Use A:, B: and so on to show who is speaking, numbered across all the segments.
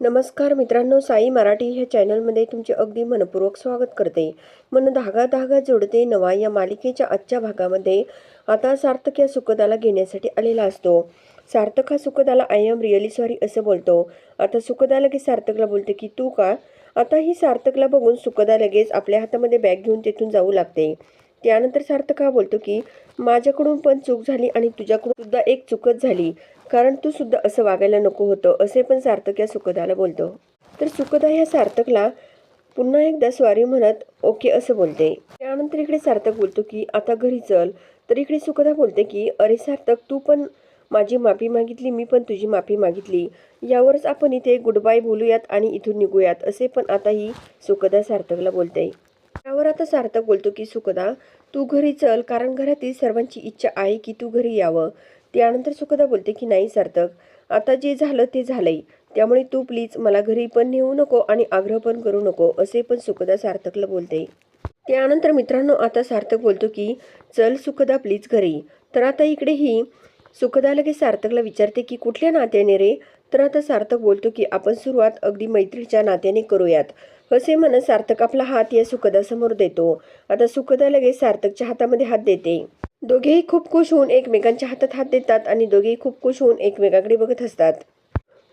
A: नमस्कार मित्रांनो साई मराठी ह्या चॅनलमध्ये तुमचे अगदी मनपूर्वक स्वागत करते. मन धागा धागा जोडते नवा या मालिकेच्या आजच्या भागामध्ये. आता सार्थक या सुखदाला घेण्यासाठी आलेला असतो. सार्थक हा सुखदाला आय एम रिअली सॉरी असं बोलतो. आता सुखदा लगेच सार्थकला बोलते की तू का? आता ही सार्थकला बघून सुखदा लगेच आपल्या हातामध्ये बॅग घेऊन तिथून जाऊ लागते. त्यानंतर सार्थक हा बोलतो की माझ्याकडून पण चूक झाली आणि तुझ्याकडून सुद्धा एक चूकच झाली. कारण तू सुद्धा असं वागायला नको होतं असे पण सार्थक या सुखदाला बोलतो. तर सुखदा ह्या सार्थकला पुन्हा एकदा स्वारी म्हणत ओके असं बोलते. त्यानंतर इकडे सार्थक बोलतो की आता घरी चल. तर इकडे सुखदा बोलते की अरे सार्थक तू पण माझी माफी मागितली मी पण तुझी माफी मागितली. यावरच आपण इथे गुड बाय बोलूयात आणि इथून निघूयात असे पण आता ही सुखदा सार्थकला बोलते. त्यावर आता सार्थक बोलतो की सुखदा तू घरी चल कारण घरातील सर्वांची इच्छा आहे की तू घरी यावं. त्यानंतर सुखदा बोलते की नाही सार्थक आता जे झालं ते झालंय. त्यामुळे तू प्लीज मला घरी पण नेऊ नको आणि आग्रह पण करू नको असे पण सुखदा सार्थकला बोलते. त्यानंतर मित्रांनो आता सार्थक बोलतो की चल सुखदा प्लीज घरी. तर आता इकडे ही सुखदा लगेच सार्थकला विचारते की कुठल्या नात्याने रे? तर आता सार्थक बोलतो की आपण सुरुवात अगदी मैत्रीच्या नात्याने करूयात. असे म्हणत सार्थक आपला हात या सुखदासमोर देतो. आता सुखदा लगेच सार्थकच्या हातामध्ये हात देते. दोघेही खूप खुश होऊन एकमेकांच्या हातात हात देतात आणि दोघेही खूप खुश होऊन एकमेकाकडे बघत असतात.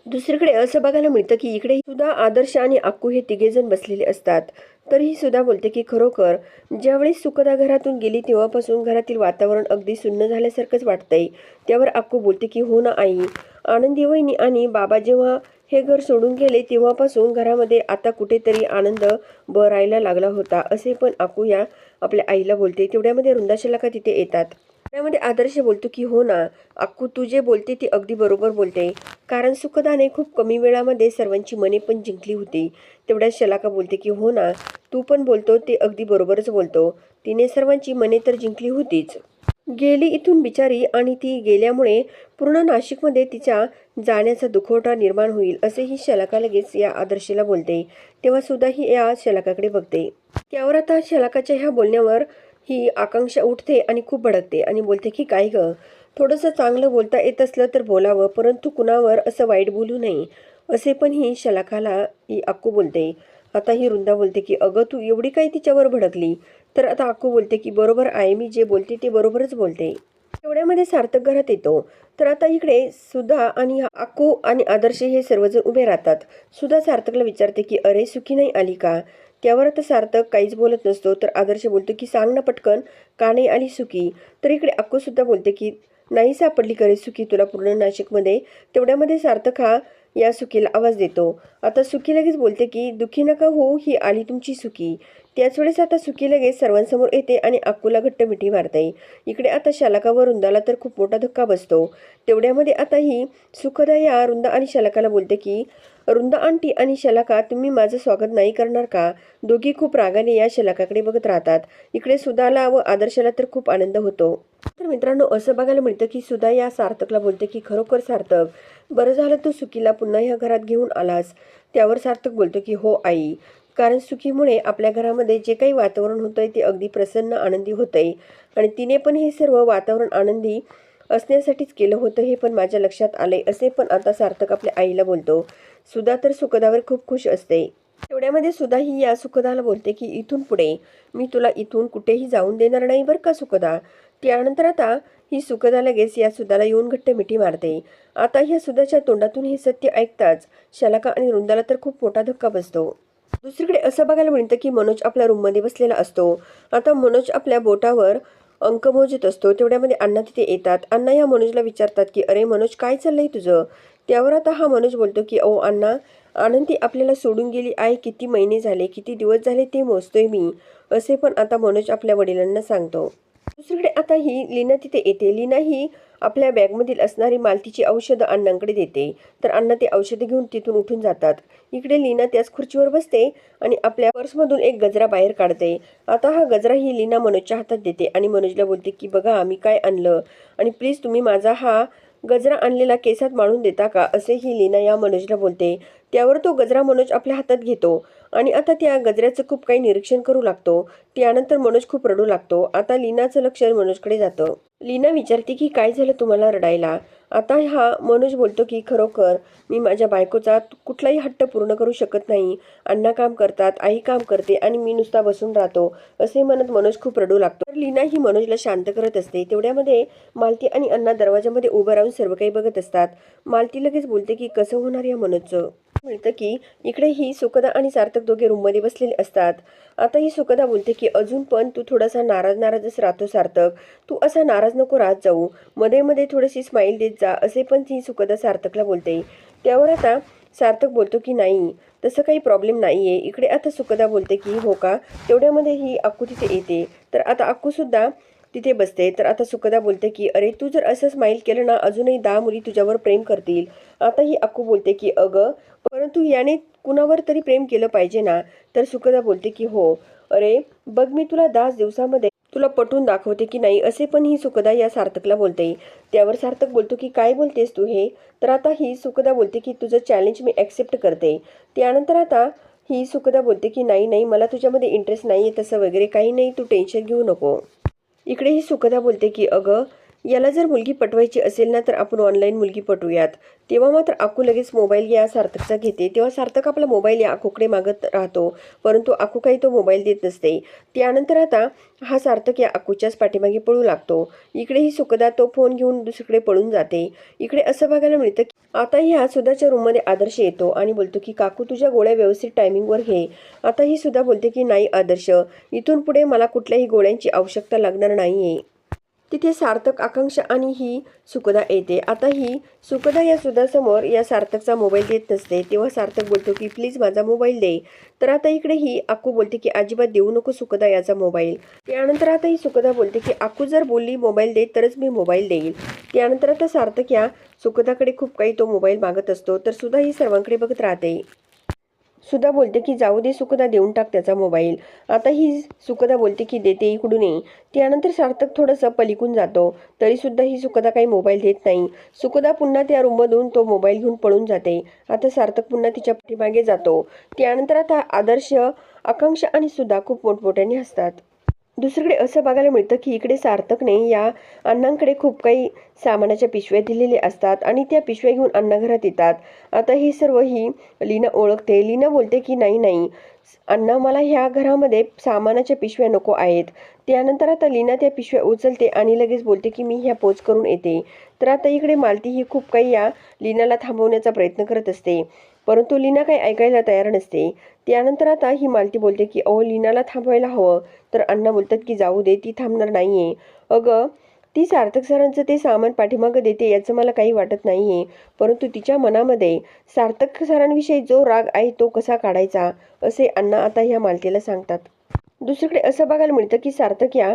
A: दुसरीकडे असं बघायला मिळतं की इकडे सुद्धा आदर्श आणि अक्कू हे तिघेजण बसलेले असतात. तरीही सुद्धा बोलते की खरोखर ज्यावेळेस सुखदा घरातून गेली तेव्हापासून घरातील वातावरण अगदी सुन्न झाल्यासारखंच वाटतंय त्यावर अक्कू बोलते की हो ना आई. आनंदी वहिनी आणि बाबा जेव्हा हे घर सोडून गेले तेव्हापासून घरामध्ये आता कुठेतरी आनंद बरायला लागला होता असे पण अक्कू या आपल्या आईला बोलते तेवढ्यामध्ये वृंदाशलाका तिथे येतात? त्यामध्ये आदर्श बोलतो की हो ना अक्कू तू जे बोलते ती अगदी बरोबर बोलते. कारण सुखदाने खूप कमी वेळामध्ये सर्वांची मने पण जिंकली होती. तेवढ्या शलाका बोलते की हो ना तू पण बोलतो ते अगदी बरोबरच बोलतो. तिने सर्वांची मने तर जिंकली होतीच. गेली इथून बिचारी आणि ती गेल्यामुळे पूर्ण नाशिकमध्ये तिच्या जाण्याचा दुखवटा निर्माण होईल असेही शलाका लगेच या आदर्शला बोलते. तेव्हा सुद्धा ही या शलाकाकडे बघते. त्यावर आता शलाकाच्या ह्या बोलण्यावर ही आकांक्षा उठते आणि खूप भडकते आणि बोलते की काय ग? थोडंसं चांगलं बोलता येत असलं तर बोलावं परंतु कुणावर असं वाईट बोलू नये. असे पण ही शलाकाला ही अक्कू बोलते. आता ही वृंदा बोलते की अगं तू एवढी काय तिच्यावर भडकली? तर आता अक्कू बोलते की बरोबर आहे मी जे बोलते ते बरोबरच बोलते. तेवढ्यामध्ये सार्थक घरात येतो. तर आता इकडे सुधा आणि अक्कू आणि आदर्श हे सर्वजण उभे राहतात. सुधा सार्थकला विचारते की अरे सुखी नाही आली का? त्यावर आता सार्थक काहीच बोलत नसतो तर आदर्श बोलतो की सांग ना पटकन काने आणि आली सुखी तर इकडे अक्कूसुद्धा बोलते की नाही सापडली करे सुखी तुला पूर्ण नाशिकमध्ये. तेवढ्यामध्ये सार्थक हा या सुखीला आवाज देतो. आता सुखी लगेच बोलते की दुखी नका हो ही आली तुमची सुखी त्याच वेळेस आता सुकी लगेच सर्वांसमोर येते आणि अक्कूला घट्ट मिठी मारते इकडे आता शालका व रुंदाला तर खूप मोठा धक्का बसतो. तेवढ्यामध्ये आता ही सुखदा या रुंदा आणि शालकाला बोलते की रुंदा आंटी आणि शलाका तुम्ही माझं स्वागत नाही करणार का? दोघी खूप रागाने या शलाकाकडे बघत राहतात. इकडे सुधाला व आदर्शाला तर खूप आनंद होतो. तर मित्रांनो असं बघायला मिळतं की सुधा या सार्थकला बोलते की खरोखर सार्थक. बरं झालं तू सुकीला पुन्हा ह्या घरात घेऊन आलास. त्यावर सार्थक बोलतो की हो आई. कारण सुखीमुळे आपल्या घरामध्ये जे काही वातावरण होतंय ते अगदी प्रसन्न आनंदी होतंय. आणि तिने पण हे सर्व वातावरण आनंदी असण्यासाठीच केलं होतं हे पण माझ्या लक्षात आलंय असे पण आता सार्थक आपल्या आईला बोलतो. सुधा तर सुखदावर खूप खुश असते. तेवढ्यामध्ये सुद्धा ही या सुखदाला बोलते की इथून पुढे मी तुला इथून कुठेही जाऊन देणार नाही बरं का सुखदा? त्यानंतर आता ही सुखदा लगेच या सुधाला येऊन घट्ट मिठी मारते. आता ह्या सुधाच्या तोंडातून हे सत्य ऐकताच शलाका आणि रुंदाला तर खूप मोठा धक्का बसतो. दुसरीकडे असं बघायला मिळतं की मनोज आपल्या रूममध्ये बसलेला असतो. आता मनोज आपल्या बोटावर अंक मोजत असतो. तेवढ्यामध्ये अण्णा तिथे येतात. अण्णा या मनोजला विचारतात की अरे मनोज काय चाललंय तुझं? त्यावर आता हा मनोज बोलतो की ओ अण्णा आनंदी आपल्याला सोडून गेली आहे किती महिने झाले किती दिवस झाले ते मोजतोय मी. असे पण आता मनोज आपल्या वडिलांना सांगतो. दुसरीकडे आता ही लीना तिथे येते. लीना ही आपल्या बॅगमधील असणारी मालतीची औषधं अण्णांकडे देते. तर अण्णा ते औषधं घेऊन तिथून उठून जातात. इकडे लीना त्याच खुर्चीवर बसते आणि आपल्या पर्समधून एक गजरा बाहेर काढते. आता हा गजरा ही लीना मनोजच्या हातात देते आणि मनोजला बोलते की बघा आम्ही काय आणलं? आणि प्लीज तुम्ही माझा हा गजरा आणलेला केसात मांडून देता का? असे ही लीना या मनोजला बोलते. त्यावर तो गजरा मनोज आपल्या हातात घेतो. आणि आता त्या गजऱ्याचं खूप काही निरीक्षण करू लागतो. त्यानंतर मनोज खूप रडू लागतो. आता लीनाचं लक्ष मनोजकडे जातं. लीना विचारते की काय झालं तुम्हाला रडायला? आता हा मनोज बोलतो की खरोखर मी माझ्या बायकोचा कुठलाही हट्ट पूर्ण करू शकत नाही. अण्णा काम करतात आई काम करते आणि मी नुसता बसून राहतो असे म्हणत मनोज खूप रडू लागतो. तर लीना ही मनोजला शांत करत असते. तेवढ्यामध्ये मालती आणि अण्णा दरवाजामध्ये उभं राहून सर्व काही बघत असतात. मालती लगेच बोलते की कसं होणार या मनोजचं? मिळतं की इकडे ही सुखदा आणि सार्थक दोघे रूममध्ये बसलेले असतात. आता ही सुखदा बोलते की अजून पण तू थोडासा नाराज नाराजच राहतो सार्थक. तू असा नाराज नको राहत जाऊ. मध्ये मध्ये थोडीशी स्माईल देत जा असे पण ती सुखदा सार्थकला बोलते. त्यावर आता सार्थक बोलतो की नाही तसं काही प्रॉब्लेम नाही आहे इकडे आता सुखदा बोलते की हो का? तेवढ्यामध्ये ही अक्कू तिथे येते. तर आता अक्कूसुद्धा तिथे बसते. तर आता सुखदा बोलते की अरे तू जर असं स्माईल केलं ना अजूनही दहा मुली तुझ्यावर प्रेम करतील. आता ही अक्कू बोलते की अगं परंतु याने कुणावर तरी प्रेम केलं पाहिजे ना? तर सुकदा बोलते की हो. अरे बघ मी तुला दहा दिवसामध्ये तुला पटवून दाखवते की नाही असे पण ही सुखदा या सार्थकला बोलते. त्यावर सार्थक बोलतो की काय बोलतेस तू हे? तर आता ही सुकदा बोलते की तुझं चॅलेंज मी ॲक्सेप्ट करते. त्यानंतर आता ही सुखदा बोलते की नाही नाही मला तुझ्यामध्ये इंटरेस्ट नाही आहे तसं वगैरे काही नाही तू टेन्शन घेऊ नको. इकडे ही सुखदा बोलते की अगं याला जर मुलगी पटवायची असेल ना तर आपण ऑनलाईन मुलगी पटवूयात. तेव्हा मात्र आकू लगेच मोबाईल या सार्थकचा घेते. तेव्हा सार्थक आपला मोबाईल या आकूकडे मागत राहतो परंतु आकू काही तो मोबाईल देत नसते. त्यानंतर आता हा सार्थक या आकूच्याच पाठीमागे पळू लागतो. इकडे ही तो फोन घेऊन दुसरीकडे पळून जाते. इकडे असं बघायला मिळतं आता ही हा सुधाच्या रूममध्ये आदर्श येतो आणि बोलतो की काकू तुझ्या गोळ्या व्यवस्थित टायमिंगवर घे. आता ही सुद्धा बोलते की नाही आदर्श इथून पुढे मला कुठल्याही गोळ्यांची आवश्यकता लागणार नाही आहे तिथे सार्थक आकांक्षा आणि ही सुकदा येते. आता ही सुकदा या सुधासमोर या सार्थकचा मोबाईल देत नसते. तेव्हा सार्थक बोलतो की प्लीज माझा मोबाईल दे. तर आता इकडे ही आकू बोलते की अजिबात देऊ नको सुकदा याचा मोबाईल. त्यानंतर आता ही सुकदा बोलते की आकू जर बोलली मोबाईल दे तरच मी मोबाईल देईल. त्यानंतर आता सार्थक या सुखदाकडे खूप काही तो मोबाईल मागत असतो. तर सुद्धा ही सर्वांकडे बघत राहते. सुद्धा बोलते की जाऊ दे सुकदा देऊन टाक त्याचा मोबाईल. आता ही सुकदा बोलते की देते इकडून ये. त्यानंतर सार्थक थोडंसं पलिकून जातो. तरीसुद्धा ही सुकदा काही मोबाईल देत नाही. सुकदा पुन्हा त्या रूममधून तो मोबाईल घेऊन पळून जाते. आता सार्थक पुन्हा तिच्या पाठीमागे जातो. त्यानंतर आता आदर्श आकांक्षा आणि सुद्धा खूप मोठमोठ्याने हसतात. दुसरीकडे असं बघायला मिळतं की इकडे सार्थकने या अण्णांकडे खूप काही सामानाच्या पिशव्या दिलेल्या असतात आणि त्या पिशव्या घेऊन अण्णा घरात येतात. आता हे सर्व ही लीना ओळखते. लीना बोलते की नाही नाही. अण्णा मला ह्या घरामध्ये सामानाच्या पिशव्या नको आहेत. त्यानंतर आता लीना त्या पिशव्या उचलते आणि लगेच बोलते की मी ह्या पोच करून येते. तर आता इकडे मालती ही खूप काही या लीनाला थांबवण्याचा प्रयत्न करत असते. परंतु लीना काही ऐकायला तयार नसते. त्यानंतर आता ही मालती बोलते की अहो लीनाला थांबवायला हवं. तर अण्णा बोलतात की जाऊ दे ती थांबणार नाही आहे अगं ती सार्थक सरांचं ते सामान पाठीमागं देते याचं मला काही वाटत नाही आहे परंतु तिच्या मनामध्ये सार्थक सरांविषयी जो राग आहे तो कसा काढायचा असे अण्णा आता ह्या मालतीला सांगतात. दुसरीकडे असं बघायला मिळतं की सार्थक या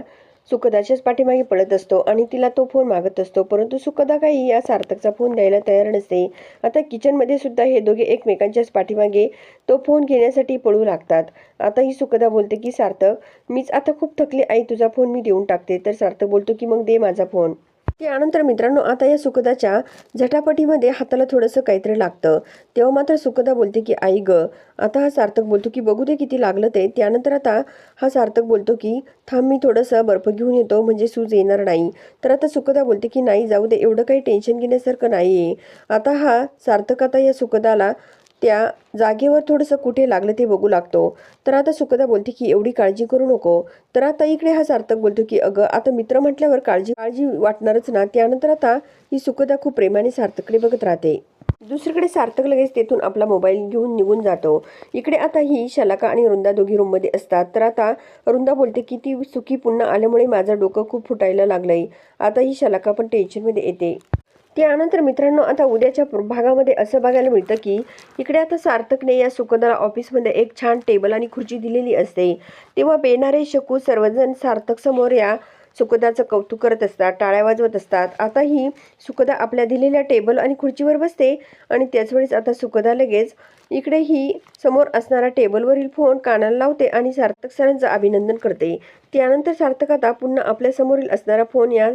A: सुखदाच्याच पाठीमागे पळत असतो आणि तिला तो फोन मागत असतो. परंतु सुखदा काही या सार्थकचा फोन द्यायला तयार नसते. आता किचनमध्ये सुद्धा हे दोघे एकमेकांच्याच पाठीमागे तो फोन घेण्यासाठी पळू लागतात. आता ही सुखदा बोलते की सार्थक मीच आता खूप थकले. आई तुझा फोन मी देऊन टाकते. तर सार्थक बोलतो की मग दे माझा फोन. त्यानंतर मित्रांनो आता या सुखदाच्या झटापटीमध्ये हाताला थोडंसं काहीतरी लागतं. तेव्हा मात्र सुखदा बोलते की आई ग आता हा सार्थक बोलतो की बघू दे किती लागलं ते. त्यानंतर आता हा सार्थक बोलतो की थांब मी थोडंसं बर्फ घेऊन येतो म्हणजे सूज येणार नाही. तर आता सुखदा बोलते की नाही जाऊ दे एवढं काही टेन्शन घेण्यासारखं नाही आहे आता हा सार्थक आता या सुखदाला त्या जागेवर थोडंसं कुठे लागलं ते बघू लागतो. तर आता सुखदा बोलते की एवढी काळजी करू नको. तर आता इकडे हा सार्थक बोलतो की अगं आता मित्र म्हटल्यावर काळजी काळजी वाटणारच ना. त्यानंतर आता ही सुखदा खूप प्रेमाने सार्थककडे बघत राहते. दुसरीकडे सार्थक लगेच तेथून आपला मोबाईल घेऊन निघून जातो. इकडे आता ही शलाका आणि रुंदा दोघी रूममध्ये असतात. तर आता रुंदा बोलते की ती सुखी पुन्हा आल्यामुळे माझं डोकं खूप फुटायला लागलंय. आता ही शलाका पण टेन्शनमध्ये येते. त्यानंतर मित्रांनो आता उद्याच्या भागामध्ये असं बघायला मिळतं की इकडे आता सार्थकने या सुकदाला ऑफिसमध्ये एक छान टेबल आणि खुर्ची दिलेली असते. तेव्हा बेनारे शकू सर्वजण सार्थक समोर या सुकदाचं कौतुक करत असतात टाळ्या वाजवत असतात. आता ही सुकदा आपल्या दिलेल्या टेबल आणि खुर्चीवर बसते आणि त्याच वेळेस आता सुकदा लगेच इकडे ही समोर असणारा टेबलवरील फोन कानाला लावते आणि सार्थक सरांचं अभिनंदन करते. त्यानंतर सार्थक आता पुन्हा आपल्या समोरील असणारा फोन या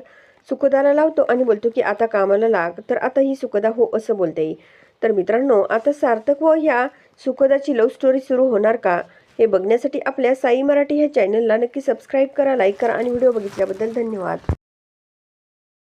A: सुखदाला लावतो आणि बोलतो की आता कामाला लाग तर आता ही सुखदा हो असं बोलते. तर मित्रांनो आता सार्थक व ह्या सुखदाची लव्ह स्टोरी सुरू होणार का? हे बघण्यासाठी आपल्या साई मराठी ह्या चॅनलला नक्की सबस्क्राईब करा लाईक करा आणि व्हिडिओ बघितल्याबद्दल धन्यवाद.